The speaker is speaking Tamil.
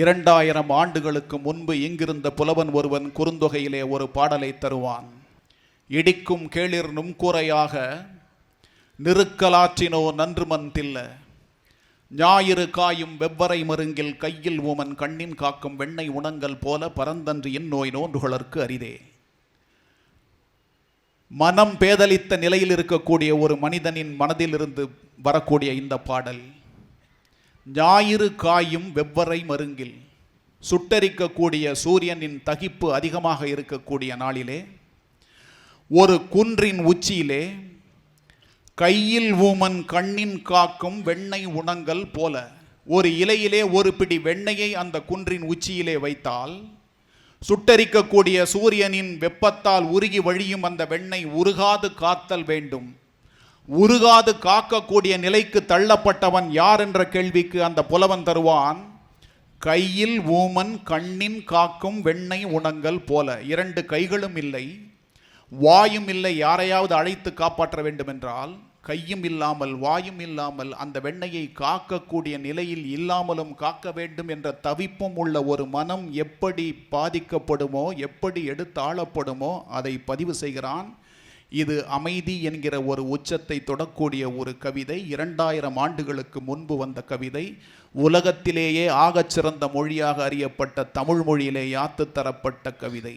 இரண்டாயிரம் ஆண்டுகளுக்கு முன்பு இங்கிருந்த புலவன் ஒருவன் குறுந்தொகையிலே ஒரு பாடலை தருவான். இடிக்கும் கேளிர் நும்கூரையாக நெருக்கலாற்றினோ நன்றுமன் தில்ல. ஞாயிறு காயும் வெவ்வரை மருங்கில் கையில் ஊமன் கண்ணின் காக்கும் வெண்ணெய் உணங்கள் போல பரந்தன்று இந்நோய் நோன்றுகளற்கு அரிதே. மனம் பேதலித்த நிலையில் இருக்கக்கூடிய ஒரு மனிதனின் மனதிலிருந்து வரக்கூடிய இந்த பாடல். ஞாயிறு காயும் வெவ்வரை மருங்கில். சுட்டரிக்கக்கூடிய சூரியனின் தகிப்பு அதிகமாக இருக்கக்கூடிய நாளிலே ஒரு குன்றின் உச்சியிலே கையில் ஊமன் கண்ணின் காக்கும் வெண்ணெய் உணங்கள் போல ஒரு இலையிலே ஒரு பிடி வெண்ணெயை அந்த குன்றின் உச்சியிலே வைத்தால் சுட்டரிக்கக்கூடிய சூரியனின் வெப்பத்தால் உருகி வழியும் அந்த வெண்ணெய் உருகாது காத்தல் வேண்டும். உருகாது காக்கக்கூடிய நிலைக்கு தள்ளப்பட்டவன் யார் என்ற கேள்விக்கு அந்த புலவன் தருவான் கையில் ஊமன் கண்ணின் காக்கும் வெண்ணெய் உணங்கள் போல. இரண்டு கைகளும் இல்லை. வாயும் இல்லை. யாரையாவது அழைத்து காப்பாற்ற வேண்டுமென்றால் கையும் இல்லாமல் வாயும் இல்லாமல் அந்த வெண்ணையை காக்கக்கூடிய நிலையில் இல்லாமலும் காக்க வேண்டும் என்ற தவிப்பும் உள்ள ஒரு மனம் எப்படி பாதிக்கப்படுமோ எப்படி எடுத்தாளப்படுமோ அதை பதிவு செய்கிறான். இது அமைதி என்கிற ஒரு உச்சத்தை தொடக்கூடிய ஒரு கவிதை. இரண்டாயிரம் ஆண்டுகளுக்கு முன்பு வந்த கவிதை. உலகத்திலேயே ஆகச் சிறந்த மொழியாக அறியப்பட்ட தமிழ் மொழியிலே யாத்து தரப்பட்ட கவிதை.